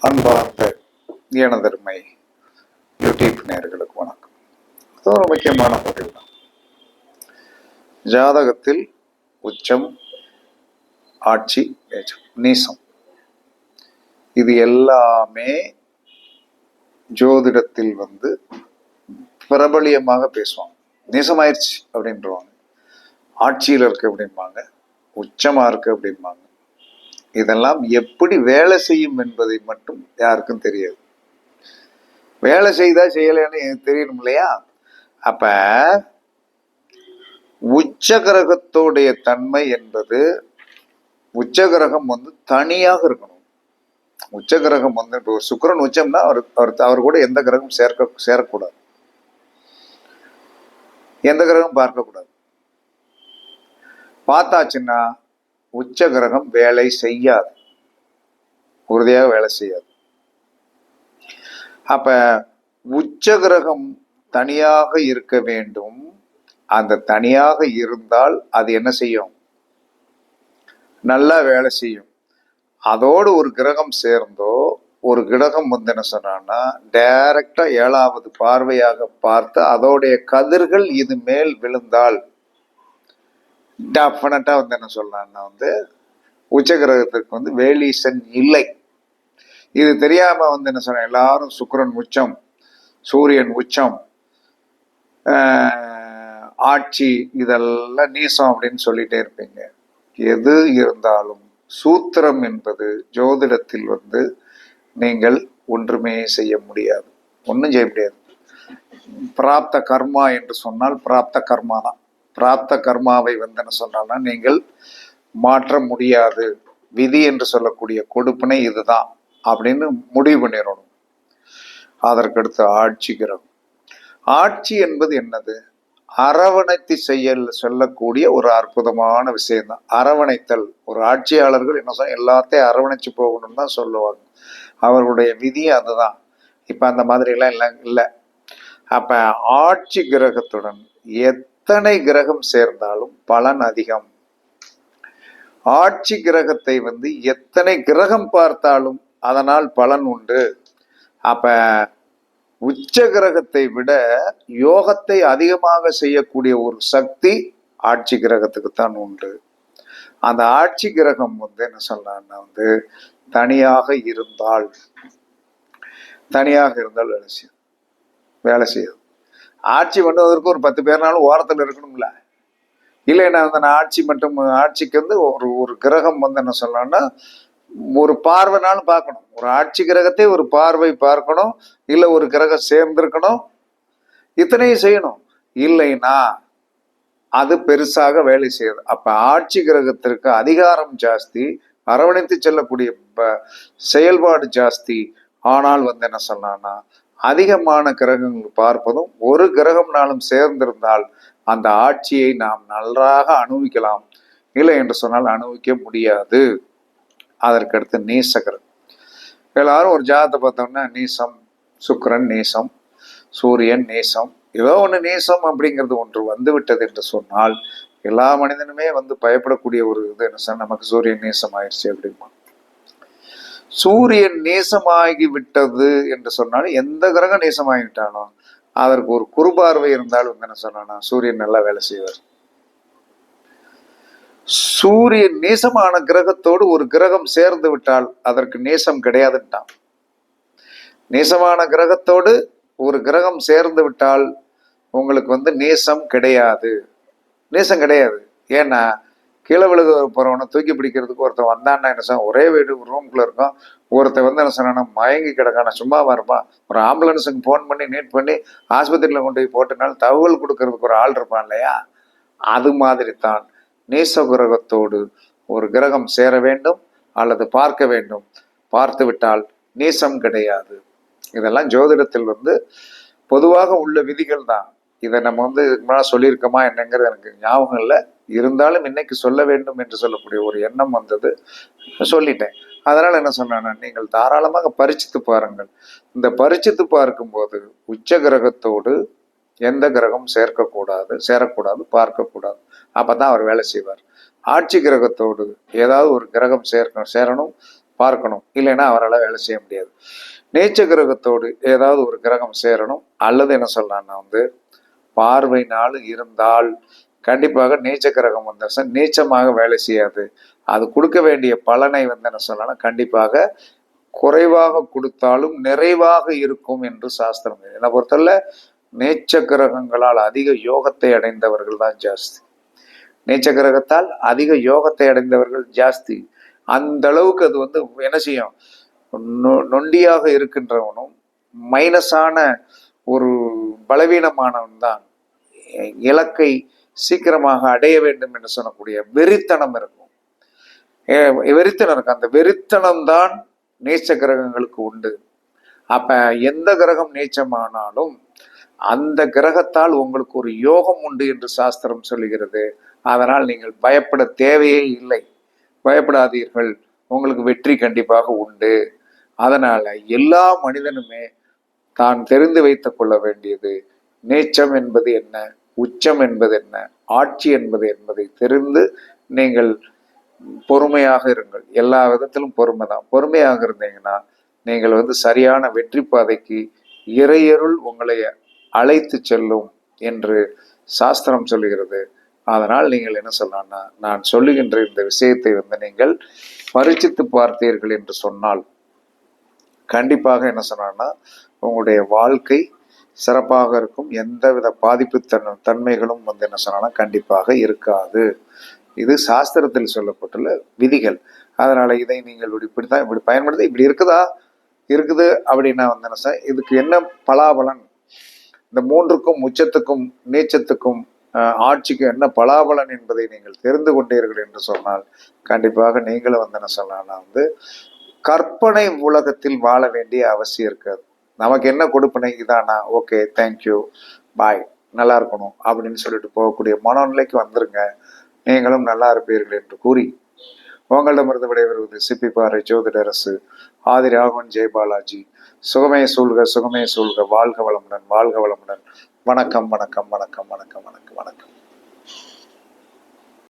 அன்பார்ந்த எனதருமை யூடியூப் நேயர்களுக்கு வணக்கம். அது ஒரு முக்கியமான பதிவு தான். ஜாதகத்தில் உச்சம் ஆட்சி நீசம். இது எல்லாமே ஜோதிடத்தில் வந்து பிரபலியமாக பேசுவாங்க. நீசமாயிருச்சு அப்படின்றவாங்க. ஆட்சியில் இருக்கு அப்படிம்பாங்க. உச்சமா இருக்கு அப்படிம்பாங்க. இதெல்லாம் எப்படி வேலை செய்யும் என்பதை மட்டும் யாருக்கும் தெரியாது. வேலை செய்தா செய்யலைன்னு எனக்கு தெரியணும் இல்லையா? அப்ப உச்ச கிரகத்தோடைய தன்மை என்பது உச்ச கிரகம் வந்து தனியாக இருக்கணும். உச்ச கிரகம் வந்து இப்போ ஒரு சுக்கிரன் உச்சம்னா அவர் அவர் அவர் கூட எந்த கிரகம் சேர்க்க சேரக்கூடாது. எந்த கிரகம் பார்க்கக்கூடாது. பார்த்தாச்சுன்னா உச்ச கிரகம் வேலை செய்யாது. உறுதியாக வேலை செய்யாது. அப்ப உச்ச கிரகம் தனியாக இருக்க வேண்டும். அந்த தனியாக இருந்தால் அது என்ன செய்யும்? நல்லா வேலை செய்யும். அதோடு ஒரு கிரகம் சேர்ந்தோ ஒரு கிரகம் வந்து என்ன சொன்னான்னா டைரக்டா ஏழாவது பார்வையாக பார்த்து அதோடைய கதிர்கள் இது மேல் விழுந்தால் டெஃபினட்டாக வந்து என்ன சொல்லலாம்னா வந்து உச்ச கிரகத்திற்கு வந்து வேலீசன் இல்லை. இது தெரியாமல் வந்து என்ன சொல்றேன் எல்லாரும் சுக்கிரன் உச்சம் சூரியன் உச்சம் ஆட்சி இதெல்லாம் நீசம் அப்படின்னு சொல்லிட்டே இருப்பீங்க. எது இருந்தாலும் சூத்திரம் என்பது ஜோதிடத்தில் வந்து நீங்கள் ஒன்றுமே செய்ய முடியாது. ஒன்றும் செய்ய முடியாது. பிராப்த கர்மா என்று சொன்னால் பிராப்த கர்மா தான் பிராப்த கர்மாவை வந்து என்ன சொல்றான்னா நீங்கள் மாற்ற முடியாது. விதி என்று சொல்லக்கூடிய கொடுப்பினை இதுதான் அப்படின்னு முடிவு பண்ணிடணும். அதற்கடுத்து ஆட்சி கிரகம். ஆட்சி என்பது என்னது? அரவணைத்து செயல் சொல்லக்கூடிய ஒரு அற்புதமான விஷயம்தான். அரவணைத்தல். ஒரு ஆட்சியாளர்கள் என்ன சொல்ல எல்லாத்தையும் அரவணைச்சு போகணும்னு தான் சொல்லுவாங்க. அவர்களுடைய விதி அதுதான். இப்போ அந்த மாதிரிலாம் எல்லாம் இல்லை இல்லை. அப்போ ஆட்சி கிரகத்துடன் எத்தனை கிரகம் சேர்ந்தாலும் பலன் அதிகம். ஆட்சி கிரகத்தை வந்து எத்தனை கிரகம் பார்த்தாலும் அதனால் பலன் உண்டு. அப்ப உச்ச கிரகத்தை விட யோகத்தை அதிகமாக செய்யக்கூடிய ஒரு சக்தி ஆட்சி கிரகத்துக்கு தான் உண்டு. அந்த ஆட்சி கிரகம் வந்து என்ன சொல்லலாம்னா வந்து தனியாக இருந்தால் தனியாக இருந்தால் வேலை செய்யும் வேலை செய்யும் ஆட்சி பண்ணுவதற்கு ஒரு பத்து பேர்னாலும் ஓரத்தில் இருக்கணும்ல. இல்லைன்னா வந்து நான் ஆட்சி மட்டும் ஆட்சிக்கு வந்து ஒரு ஒரு கிரகம் வந்து என்ன சொல்லலாம்னா ஒரு பார்வைனாலும் பார்க்கணும். ஒரு ஆட்சி கிரகத்தை ஒரு பார்வை பார்க்கணும். இல்லை ஒரு கிரகம் சேர்ந்திருக்கணும். இத்தனையும் செய்யணும். இல்லைன்னா அது பெருசாக வேலை செய்யுது. அப்ப ஆட்சி கிரகத்திற்கு அதிகாரம் ஜாஸ்தி அரவணைத்து செல்லக்கூடிய செயல்பாடு ஜாஸ்தி. ஆனால் வந்து என்ன சொல்லலாம்னா அதிகமான கிரகங்கள் பார்ப்பதும் ஒரு கிரகம்னாலும் சேர்ந்திருந்தால் அந்த ஆட்சியை நாம் நன்றாக அனுபவிக்கலாம். இல்லை என்று சொன்னால் அனுபவிக்க முடியாது. அதற்கடுத்து நீசகரன் எல்லாரும் ஒரு ஜாதத்தை பார்த்தோம்னா நீசம் சுக்கிரன் நீசம் சூரியன் நீசம். ஏதோ ஒன்று நீசம் அப்படிங்கிறது ஒன்று வந்து விட்டது என்று சொன்னால் எல்லா மனிதனுமே வந்து பயப்படக்கூடிய ஒரு இது என்ன சார் நமக்கு சூரியன் நீசம் ஆயிடுச்சு அப்படிமா சூரியன் நேசமாகி விட்டது என்று சொன்னாலும் எந்த கிரகம் நேசமாகிவிட்டாலும் அதற்கு ஒரு குறுபார்வை இருந்தாலும் வந்து என்ன சொன்னா சூரியன் நல்லா வேலை செய்வார். சூரியன் நேசமான கிரகத்தோடு ஒரு கிரகம் சேர்ந்து விட்டால் அதற்கு நேசம் கிடையாதுன்ட்டான். நேசமான கிரகத்தோடு ஒரு கிரகம் சேர்ந்து விட்டால் உங்களுக்கு வந்து நேசம் கிடையாது. நேசம் கிடையாது. ஏன்னா கீழே விழுக போகிறவனை தூக்கி பிடிக்கிறதுக்கு ஒருத்தன் வந்தான்னா என்ன சார் ஒரே வீடு ரூம்குள்ளே இருக்கும். ஒருத்தன் வந்து என்ன சொன்னா மயங்கி கிடக்கான சும்மா இருப்பான். ஒரு ஆம்புலன்ஸுக்கு ஃபோன் பண்ணி நீட் பண்ணி ஆஸ்பத்திரியில் கொண்டு போய் போட்டனால தகவல் கொடுக்கறதுக்கு ஒரு ஆள் இருப்பான் இல்லையா? அது மாதிரி தான் நேச கிரகத்தோடு ஒரு கிரகம் சேர வேண்டும் அல்லது பார்க்க வேண்டும். பார்த்து விட்டால் நேசம் கிடையாது. இதெல்லாம் ஜோதிடத்தில் வந்து பொதுவாக உள்ள விதிகள் தான் இதை நம்ம வந்து இதுக்கு சொல்லியிருக்கோமா என்னங்கிறது எனக்கு ஞாபகம் இல்லை. இருந்தாலும் இன்னைக்கு சொல்ல வேண்டும் என்று சொல்லக்கூடிய ஒரு எண்ணம் வந்தது. சொல்லிட்டேன். அதனால் என்ன சொன்னேன்னா நீங்கள் தாராளமாக பரிச்சித்து பாருங்கள். இந்த பரிச்சித்து பார்க்கும்போது உச்ச கிரகத்தோடு எந்த கிரகம் சேர்க்கக்கூடாது சேரக்கூடாது பார்க்கக்கூடாது. அப்போ தான் அவர் வேலை செய்வார். ஆட்சி கிரகத்தோடு ஏதாவது ஒரு கிரகம் சேர்க்கணும் சேரணும் பார்க்கணும். இல்லைன்னா அவரால் வேலை செய்ய முடியாது. நீச்ச கிரகத்தோடு ஏதாவது ஒரு கிரகம் சேரணும். அல்லது என்ன சொல்லலாம்னா வந்து பார்வை நாள் இருந்தால் கண்டிப்பாக நீச்ச கிரகம் வந்து நீச்சமாக வேலை செய்யாது. அது கொடுக்க வேண்டிய பலனை வந்து என்ன சொல்லலாம் கண்டிப்பாக குறைவாக கொடுத்தாலும் நிறைவாக இருக்கும் என்று சாஸ்திரம் என்னை பொறுத்தல நீச்ச கிரகங்களால் அதிக யோகத்தை அடைந்தவர்கள் தான் ஜாஸ்தி. நீச்ச கிரகத்தால் அதிக யோகத்தை அடைந்தவர்கள் ஜாஸ்தி. அந்த அளவுக்கு அது வந்து என்ன செய்யும்? நொ- நொண்டியாக இருக்கின்றவனும் மைனஸான ஒரு பலவீனமானவன் தான். இலக்கை சீக்கிரமாக அடைய வேண்டும் என்று சொல்லக்கூடிய வெறித்தனம் இருக்கும். ஏ- வெறித்தனம் இருக்கும். அந்த வெறித்தனம் தான் நீச்ச கிரகங்களுக்கு உண்டு. அப்ப எந்த கிரகம் நீச்சமானாலும் அந்த கிரகத்தால் உங்களுக்கு ஒரு யோகம் உண்டு என்று சாஸ்திரம் சொல்லுகிறது. அதனால் நீங்கள் பயப்பட தேவையே இல்லை. பயப்படாதீர்கள். உங்களுக்கு வெற்றி கண்டிப்பாக உண்டு. அதனால் எல்லா மனிதனுமே தான் தெரிந்து வைத்துக் கொள்ள வேண்டியது நீச்சம் என்பது என்ன? உச்சம் என்பது என்ன? ஆட்சி என்பது என்பதை தெரிந்து நீங்கள் பொறுமையாக இருங்கள். எல்லா விதத்திலும் பொறுமை தான். பொறுமையாக இருந்தீங்கன்னா நீங்கள் வந்து சரியான வெற்றி பாதைக்கு இறையருள் உங்களை அழைத்து செல்லும் என்று சாஸ்திரம் சொல்லுகிறது. அதனால் நீங்கள் என்ன சொல்லலாம்னா நான் சொல்லுகின்ற இந்த விஷயத்தை வந்து நீங்கள் பரிச்சித்து பார்த்தீர்கள் என்று சொன்னால் கண்டிப்பாக என்ன சொன்னான்னா உங்களுடைய வாழ்க்கை சிறப்பாக இருக்கும். எந்தவித பாதிப்பு தன் தன்மைகளும் வந்து என்ன சொன்னா கண்டிப்பாக இருக்காது. இது சாஸ்திரத்தில் சொல்லப்பட்டுள்ள விதிகள். அதனால் இதை நீங்கள் இப்படி தான் இப்படி பயன்படுத்த இப்படி இருக்குதா? இருக்குது அப்படின்னா வந்து என்ன சார் இதுக்கு என்ன பலாபலன்? இந்த மூன்றுக்கும் உச்சத்துக்கும் நீச்சத்துக்கும் ஆட்சிக்கும் என்ன பலாபலன் என்பதை நீங்கள் தெரிந்து கொண்டீர்கள் என்று சொன்னால் கண்டிப்பாக நீங்களும் வந்து என்ன சொல்லலாம்னா வந்து கற்பனை உலகத்தில் வாழ வேண்டிய அவசியம் இருக்காது. நமக்கு என்ன கொடுப்பினை இதானா? ஓகே தேங்க்யூ பாய் நல்லா இருக்கணும் அப்படின்னு சொல்லிட்டு போகக்கூடிய மனநிலைக்கு வந்துருங்க. நீங்களும் நல்லா இருப்பீர்கள் என்று கூறி உங்களிடமிருந்து விடைபெறுவது சிப்பிப்பாறை ஜோதிடரசு ஆதி ராகவன் ஜெயபாலாஜி சுகமே சூழ்க சுகமே சூழ்க. வாழ்க வளமுடன் வாழ்க வளமுடன். வணக்கம் வணக்கம் வணக்கம் வணக்கம் வணக்கம் வணக்கம்.